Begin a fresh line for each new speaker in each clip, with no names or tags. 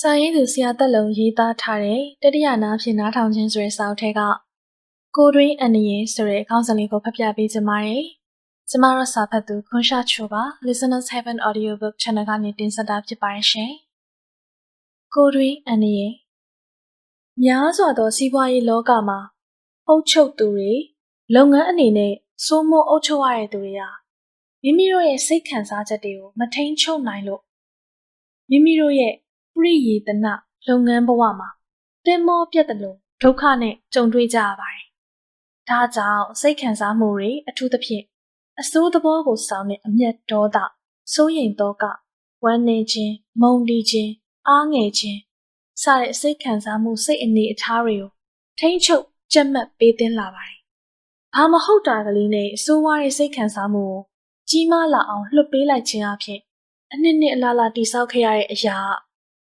စာရေးသူဆရာတက်လုံးရေးသားထားတဲ့တတိယနာဖြင့်နားထောင်ခြင်းဆိုတဲ့စာအုပ်ထဲကကိုတွင်းအန်နရီဆိုတဲ့ခေါင်းစဉ်လေးကိုဖတ်ပြပေးချင်ပါတယ်။ကျမတို့စာဖတ်သူခွန်ရှာချိုပါ Listeners Heaven Audiobook Channel ကနေတင်ဆက်တာဖြစ်ပါတယ်ရှင်။ကိုတွင်းအန်နရီများစွာသောစီးပွားရေးလောကမှာအုပ်ချုပ်သူတွေလုပ်ငန်းအနေနဲ့စိုးမိုးအုပ်ချုပ်ရတဲ့သူတွေဟာမိမိတို့ရဲ့စိတ်ခံစားချက်တွေကိုမထိန်ချုပ်နိုင်လို့မိမိတို့ရဲ့ ပရိယေတနလုပ်ငန်းဘဝမှာတင်မောပြတ်တယ်လို့ဒုက္ခနဲ့ကြုံတွေ့ကြရပါတယ်။ဒါကြောင့်စိတ်ခံစားမှုတွေအထူးသဖြင့်အစိုးသဘောကိုဆောင်တဲ့အမျက်ဒေါသစိုးရိမ်တော့ကဝမ်းနေခြင်းမုန်းတီးခြင်းအားငယ်ခြင်းစတဲ့စိတ်ခံစားမှုစိတ်အနေအထားတွေကိုထိမ့်ချုပ်ကြက်မှတ်ပေးသင်းလာပါတယ်။ဘာမဟုတ်တာကလေးနဲ့အစိုးရရဲ့စိတ်ခံစားမှုကိုကြီးမားလာအောင်လှုပ်ပေးလိုက်ခြင်းအပြင်အနှစ်နှစ်အလားလားတိဆောက်ခဲ့ရတဲ့အရာ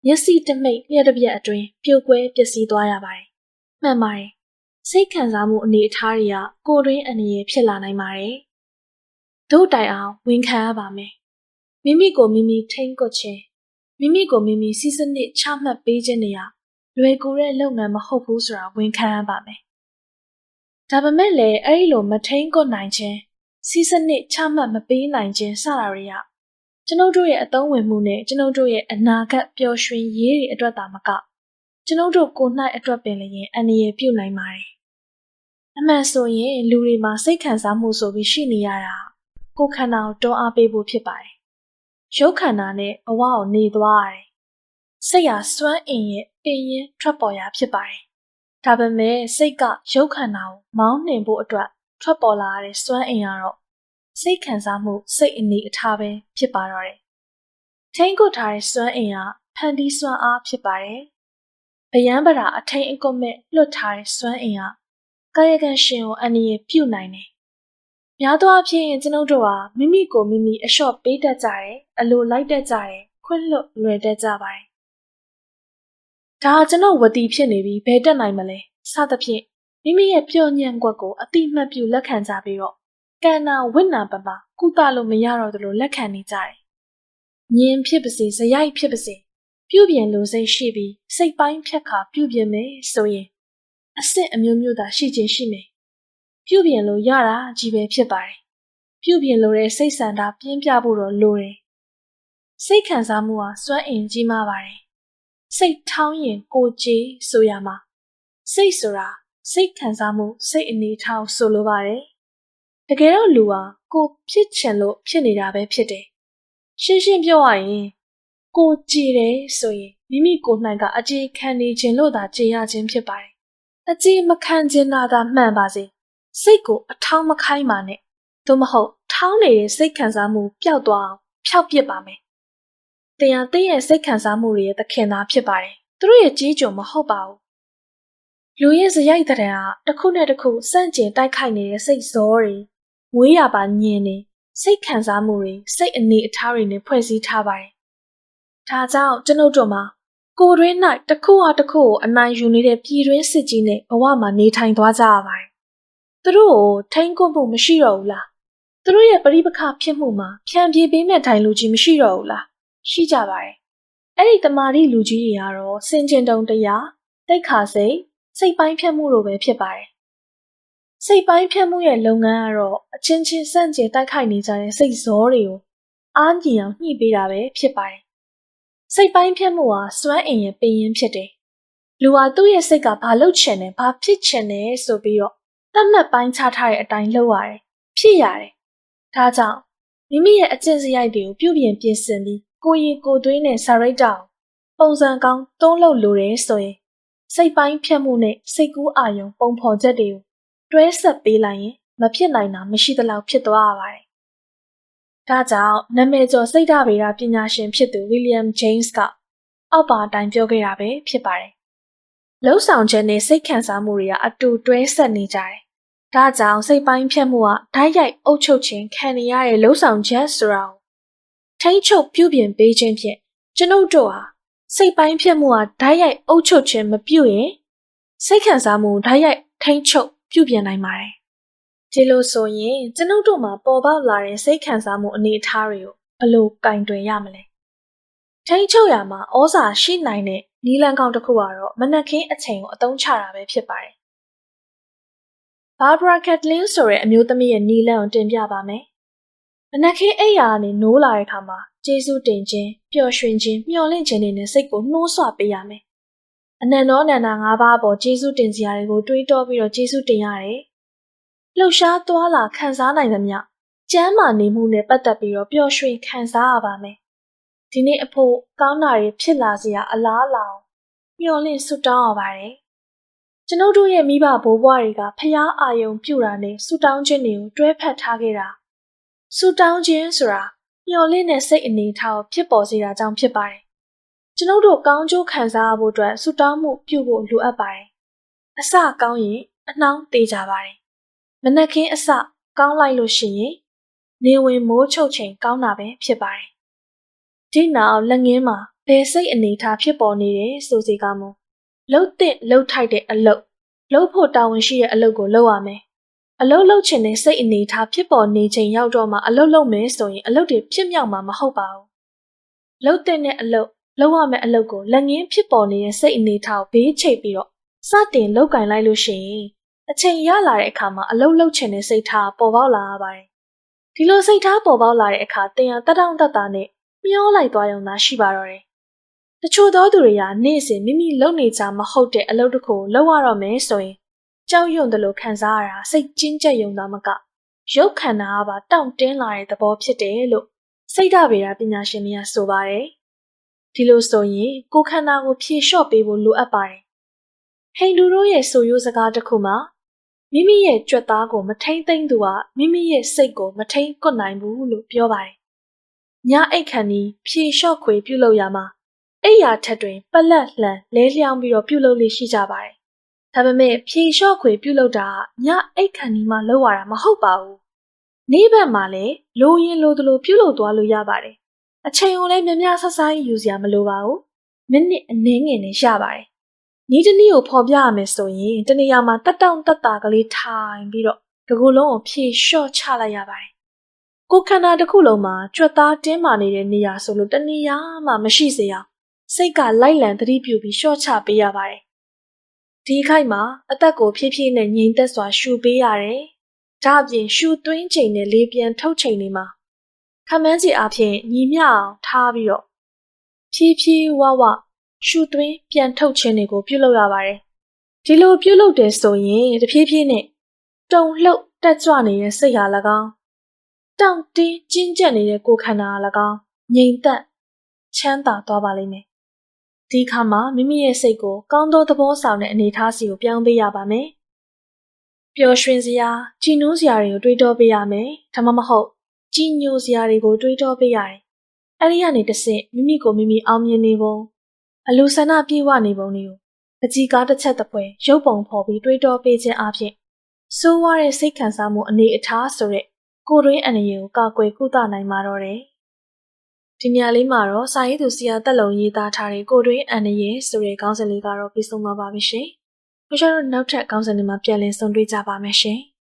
မျက်စိတမိတ်လျှက်တစ်ပြက်အတွင်းပြိုကွဲပျက်စီးသွားရပါတယ်။မှန်ပါတယ်။စိတ်ခံစားမှုအနေအထားတွေကကိုယ်တွင်းအနေနဲ့ဖြစ်လာနိုင်ပါတယ်။တို့တိုင်အောင်ဝန်ခံရပါမယ်။မိမိကိုမိမိထိန်းကွပ်ခြင်းမိမိကိုမိမိစီးစနစ်ချမှတ်ပေးခြင်းတွေဟာလွယ်ကူတဲ့လုပ်ငန်းမဟုတ်ဘူးဆိုတာဝန်ခံရပါမယ်။ဒါပေမဲ့လည်းအဲ့ဒီလိုမထိန်းကွပ်နိုင်ခြင်းစီးစနစ်ချမှတ်မပေးနိုင်ခြင်းစတာတွေက ကျွန်ုပ်တို့ရဲ့အသုံးဝင်မှုနဲ့ကျွန်ုပ်တို့ရဲ့အနာဂတ်ပျော်ရွှင်ရေးတွေအတွက်သာမကကျွန်ုပ်တို့ကိုယ်၌အတွက်ပင်လည်းအန္တရာယ်ပြုနိုင်ပါတယ်။အမှန်ဆိုရင်လူတွေမှာစိတ်ခံစားမှုဆိုပြီးရှိနေရတာကိုယ်ခန္ဓာကိုတွန်းအားပေးဖို့ဖြစ်ပါတယ်။ရုပ်ခန္ဓာနဲ့ဘဝကိုနေသွားရတယ်။စိတ်ဟာစွမ်းအင်ရဲ့ပင်ရင်ထွက်ပေါ်ရာဖြစ်ပါတယ်။ဒါပေမဲ့စိတ်ကရုပ်ခန္ဓာကိုမောင်းနှင်ဖို့အတွက်ထွက်ပေါ်လာတဲ့စွမ်းအင်ကတော့ စိတ်ခံစားမှုစိတ်အနေအထားပဲဖြစ်ပါတော့တယ်။ထိန်းကုတ်ထားတဲ့စွမ်းအင်ကဖန်တီးစွမ်းအားဖြစ်ပါတယ်။ဗျံပရာအထိန်အကွက်မဲ့လွတ်ထားတဲ့စွမ်းအင်ကကာယကံရှင်ကိုအနည်းရပြုတ်နိုင်တယ်။များသောအားဖြင့်ကျွန်ုပ်တို့ဟာမိမိကိုမိမိအလျှော့ပေးတတ်ကြတယ်။အလိုလိုက်တတ်ကြတယ်။ခွင့်လွတ်လွယ်တတ်ကြပါတယ်။ဒါကျွန်တော်ဝတီဖြစ်နေပြီးဘယ်တက်နိုင်မလဲ။စသဖြင့်မိမိရဲ့ပျော်ညံ့ကွက်ကိုအတိမတ်ပြုလက်ခံကြပြီးတော့ ကန္နာဝိနာပပကုသလို့မရတော့သလိုလက်ခံနေကြတယ်။ညင်ဖြစ်ပါစေဇယိုက်ဖြစ်ပါစေပြုပြင်လို့စိတ်ရှိပြီးစိတ်ပိုင်းဖြတ်ခါပြုပြင်မယ်ဆိုရင်အစ်စ်အမျိုးမျိုးသာရှိခြင်းရှိမယ်။ပြုပြင်လို့ရတာကြီးပဲဖြစ်ပါတယ်။ပြုပြင်လို့တဲ့စိတ်ဆန္ဒပြင်းပြဖို့တော့လိုတယ်။စိတ်ခံစားမှုဟာစွမ်းအင်ကြီးမားပါတယ်။စိတ်ထောင်းရင်ကိုကြည်ဆိုရမှာစိတ်ဆိုတာစိတ်ခံစားမှုစိတ်အနေထားဆိုလိုပါတယ်တ ကယ်တော့လူဟာကိုဖြစ်ချင်လို့ဖြစ်နေတာပဲဖြစ်တယ်ရှင်းရှင်းပြောရရင်ကိုကြည်တယ်ဆိုရင်မိမိကိုယ်၌ကအကြေခံနေခြင်းလို့သာကြည်ရခြင်းဖြစ်ပါတယ်အကြေမခံခြင်းသာသာမှန်ပါစေစိတ်ကိုအထောင်းမခိုင်းပါနဲ့သို့မဟုတ်ထောင်းနေတဲ့စိတ်ခံစားမှုပျောက်သွားအောင်ဖျောက်ပစ်ပါမယ်တရားသိရဲ့စိတ်ခံစားမှုတွေရဲ့သခင်သားဖြစ်ပါတယ်သူတို့ရဲ့ကြီးကြုံမဟုတ်ပါဘူးလူရဲ့ဇယိုက်တဲ့ဟာတစ်ခုနဲ့တစ်ခုစန့်ကျင်တိုက်ခိုက်နေတဲ့စိတ်ဇောတွေ ဝေးရပါညင်နေစိတ်ခံစားမှုတွေစိတ်အနေအထားတွေနဲ့ဖွဲ့စည်းထားပါတယ်။ဒါကြောင့်ကျွန်ုပ်တို့မှာကိုယ်တွင်း၌တစ်ခုဟာတစ်ခုကိုအနိုင်ယူနေတဲ့ပြည်တွင်းစစ်ကြီးနဲ့ဘဝမှာနေထိုင်သွားကြရပါတယ်။သူတို့ကိုထိန်းကွပ်မှုမရှိတော့ဘူးလား။သူတို့ရဲ့ပရိပခဖြစ်မှုမှာဖြန့်ပြေးပေးမဲ့ထိုင်လူကြီးမရှိတော့ဘူးလား။ရှိကြပါတယ်။အဲ့ဒီတမာတိလူကြီးတွေကတော့စင်ကျင်တုံတရားတိတ်ခါစိတ်စိတ်ပိုင်းဖြတ်မှုလိုပဲဖြစ်ပါတယ်။ စိတ်ပိုင်းဖြတ်မှုရဲ့လုပ်ငန်းကတော့အချင်းချင်းစန့်ကျင်တိုက်ခိုက်နေကြတဲ့စိတ်ဇောတွေကိုအားညီအောင်ညှိပေးတာပဲဖြစ်ပါတယ်။စိတ်ပိုင်းဖြတ်မှုဟာစွမ်းအင်ရဲ့ပင်ရင်းဖြစ်တယ်။လူဟာသူ့ရဲ့စိတ်ကဘာလုပ်ချင်တယ်ဘာဖြစ်ချင်တယ်ဆိုပြီးတော့တတ်မှတ်ပိုင်းခြားထားတဲ့အတိုင်းလုပ်ရတယ်။ဖြစ်ရတယ်။ဒါကြောင့်မိမိရဲ့အကျင့်စရိုက်တွေကိုပြုပြင်ပြင်ဆင်ပြီးကိုရင်ကိုသွေးနဲ့စာရိတ်တောင်ပုံစံကောင်းသုံးလုပ်လိုတယ်ဆိုရင်စိတ်ပိုင်းဖြတ်မှုနဲ့စိတ်ကူးအာရုံပုံဖော်ချက်တွေကို တွဲဆက်ပေးလိုက်ရင်မဖြစ်နိုင်တာမရှိသလောက်ဖြစ်သွားရပါတယ်။ဒါကြောင့်နာမည်ကျော်စိတ်ဓာတ်ဗေဒပညာရှင်ဖြစ်သူ William James ကအောက်ပါအတိုင်းပြောခဲ့တာပဲဖြစ်ပါတယ်။လှုပ်ဆောင်ချက်နဲ့စိတ်ခံစားမှုတွေကအတူတွဲဆက်နေကြတယ်။ဒါကြောင့်စိတ်ပိုင်းဖြတ်မှုကဓာတ်ရိုက်အုပ်ချုပ်ခြင်းခံရတဲ့လှုပ်ဆောင်ချက်ဆိုတာကိုထိန်းချုပ်ပြုပြင်ပေးခြင်းဖြင့်ကျွန်ုပ်တို့ဟာစိတ်ပိုင်းဖြစ်မှုဟာဓာတ်ရိုက်အုပ်ချုပ်ခြင်းမပြုရင်စိတ်ခံစားမှုဓာတ်ရိုက်ထိန်းချုပ် ပြုပြင်နိုင်ပါတယ်။ဒီလိုဆိုရင်ကျွန်ုပ်တို့မှာပေါ်ပေါက်လာတဲ့စိတ်ခံစားမှုအနေအထားတွေကိုဘယ်လိုကင်တွယ်ရမလဲထိန်ချုပ်ရမှာဩဇာရှိနိုင်တဲ့နီလန်ကောင်တစ်ခုကတော့မနက်ခင်းအချိန်ကိုအသုံးချတာပဲဖြစ်ပါတယ်။ Barbara Kathleen ဆိုတဲ့အမျိုးသမီးရဲ့နီလန်ကိုတင်ပြပါမယ်။မနက်ခင်းအိယာကနေနိုးလာတဲ့အခါမှာကျေးဇူးတင်ခြင်းပျော်ရွှင်ခြင်းမျှော်လင့်ခြင်းတွေနဲ့စိတ်ကိုနှိုးဆွပေးရမယ်။ အနန္တောနန္ဒာ၅ပါးပေါ်ကျေးဇူးတင်စရာတွေကိုတွေးတောပြီးတော့ကျေးဇူးတင်ရတယ်။လှုပ်ရှားသွားလာခံစားနိုင်သမျှကျမ်းမာနေမှုနဲ့ပတ်သက်ပြီးတော့ပျော်ရွှင်ခံစားရပါမယ်။ဒီနေ့အဖို့ကောင်းတာတွေဖြစ်လာစရာအလားအလာကိုမျှော်လင့်ဆုတောင်းရပါတယ်။ကျွန်ုပ်တို့ရဲ့မိဘဘိုးဘွားတွေကဖျားအာယုံပြုတာနဲ့ဆုတောင်းခြင်းတွေကိုတွဲဖက်ထားခဲ့တာ။ဆုတောင်းခြင်းဆိုတာမျှော်လင့်တဲ့စိတ်အနေထားကိုဖြစ်ပေါ်စေတာကြောင့်ဖြစ်ပါတယ်။ ကျွန်ုပ်တို့ကောင်းကျိုးခံစားရဖို့အတွက်ဆုတောင်းမှုပြုဖို့လိုအပ်ပါတယ်။အစကောင်းရင်အနှောင်းသေးကြပါတယ်။မနက်ခင်းအစကောင်းလိုက်လို့ရှိရင်နေဝင်မိုးချုပ်ချိန်ကောင်းတာပဲဖြစ်ပါတယ်။ဒီနောက်လက်ငင်းမှာဘယ်စိတ်အနေထားဖြစ်ပေါ်နေတယ်ဆိုစီကမူလှုပ်တဲ့လှုပ်ထိုက်တဲ့အလုပ်လှုပ်ဖို့တာဝန်ရှိတဲ့အလုပ်ကိုလုပ်ရမယ်။အလုပ်လုပ်ချင်တဲ့စိတ်အနေထားဖြစ်ပေါ်နေချိန်ရောက်တော့မှအလုပ်လုပ်မယ်ဆိုရင်အလုပ်တွေဖြစ်မြောက်မှာမဟုတ်ပါဘူး။လှုပ်တဲ့အလုပ် လုပ်ရမယ့်အလုပ်ကိုလက်ငင်းဖြစ်ပေါ်နေတဲ့စိတ်အနေထားကိုဘေးချိတ်ပြီးတော့စတင်လောက်ကင်လိုက်လို့ရှိရင်အချိန်ရလာတဲ့အခါမှာအလုပ်လုပ်ချင်တဲ့စိတ်ထားပေါ်ပေါက်လာရပါတယ်။ဒီလိုစိတ်ထားပေါ်ပေါက်လာတဲ့အခါတင်ရတတောင့်တတနဲ့မျောလိုက်သွားရုံသာရှိပါတော့တယ်။တချို့သောသူတွေကနေ့စဉ်မိမိလုပ်နေကြမဟုတ်တဲ့အလုပ်တစ်ခုကိုလုပ်ရတော့မယ်ဆိုရင်ကြောက်ရွံ့တယ်လို့ခံစားရတာစိတ်ကျဉ်ကျက်ယုံသားမကရုပ်ခန္ဓာကပါတောင့်တင်းလာတဲ့သဘောဖြစ်တယ်လို့စိတ်ဓာဗေဒပညာရှင်များဆိုပါတယ်။ ဒီလိုဆိုရင်ကိုယ်ခန္ဓာကိုဖြေလျှော့ပေးဖို့လိုအပ်ပါတယ်။ဟိန္ဒူတို့ရဲ့ဆိုရိုးစကားတစ်ခုမှာမိမိရဲ့ကြွက်သားကိုမထိမ့်သိမ့်သူကမိမိရဲ့စိတ်ကိုမထိမ့်ကွနိုင်ဘူးလို့ပြောပါတယ်။ညအိတ်ခန်ဒီဖြေလျှော့ခွေပြုလုပ်ရမှာအိယာထက်တွင်ပလက်လှန်လဲလျောင်းပြီးတော့ပြုလုပ်လေးရှိကြပါတယ်။ဒါပေမဲ့ဖြေလျှော့ခွေပြုလုပ်တာညအိတ်ခန်ဒီမှလုပ်ရတာမဟုတ်ပါဘူး။နေ့ဘက်မှာလည်းလိုရင်လိုသလိုပြုလုပ်သွားလို့ရပါတယ်။ အချိန်ကိုလည်းမြများဆဆားယူစရာမလိုပါဘူး။မိနစ်အနည်းငယ်နဲ့ရပါတယ်။ဤတနည်းကိုဖော်ပြရမယ်ဆိုရင်တနေရာမှာတက်တောင့်တက်တာကလေးထိုင်ပြီးတော့ဒီကုလုံးကိုဖြေလျှော့ချလိုက်ရပါတယ်။ကိုခန္ဓာတစ်ခုလုံးမှာကြွက်သားတင်းမာနေတဲ့နေရာဆိုလို့တနေရာမှမရှိစေအောင်စိတ်ကလိုက်လံသတိပြုပြီးလျှော့ချပေးရပါတယ်။ဒီခိုက်မှာအသက်ကိုဖြည်းဖြည်းနဲ့ငြိမ်သက်စွာရှူပေးရတယ်။ဒါအပြင်ရှူသွင်းချိန်နဲ့လေပြန်ထုတ်ချိန်တွေမှာခ မန်းစီအဖြစ်ညီမျှအောင်ထားပြီးတော့ဖြည်းဖြည်းဝဝရှူသွင်းပြန်ထုတ်ခြင်းတွေကိုပြုလုပ်ရပါတယ်။ဒီလိုပြုလုပ်တယ်ဆိုရင်တဖြည်းဖြည်းနဲ့တုံလှုပ်တက်ကြွနေတဲ့စိတ်ဟာ၎င်းတောင့်တင်းကျဉ်ကျပ်နေတဲ့ကိုယ်ခန္ဓာဟာ၎င်းငြိမ်သက်ချမ်းသာသွားပါလိမ့်မယ်ဒီခါမှာမိမိရဲ့စိတ်ကိုကောင်းသောသဘောဆောင်တဲ့အနေအထားစီကိုပြောင်းပေးရပါမယ်။ပျော်ရွှင်စရာ၊ကြည်နူးစရာတွေကိုတွေးတောပေးရမယ်။ဒါမှမဟုတ် ကြည်ညိုစရာတွေကိုတွေးတောပေးရတယ်။အဲဒီကနေတစ်ဆင့်မိမိကိုမိမိအောင်မြင်နေပုံအလူဆန္ဒပြေဝနေပုံတွေကိုအကြည်ကားတစ်ချက်တစ်ပွဲရုပ်ပုံဖော်ပြီးတွေးတောပေးခြင်းအပြင်စိုးဝါတဲ့စိတ်ခံစားမှုအနေအထားဆိုတဲ့ကိုယ်တွင်းအနေကိုကာကွယ်ကုသနိုင်မှာတော့တယ်။ဒီညလေးမှာတော့စာရေးသူဆရာတက်လုံရေးသားထားတဲ့ကိုတွင်းအန်နရဲ့ဆိုတဲ့ခေါင်းစဉ်လေးကတော့ပြီးဆုံးသွားပါပြီရှင်။ကျွန်တော်တို့နောက်ထပ်ခေါင်းစဉ်တွေမှာပြန်လည်ဆုံတွေ့ကြပါမယ်ရှင်။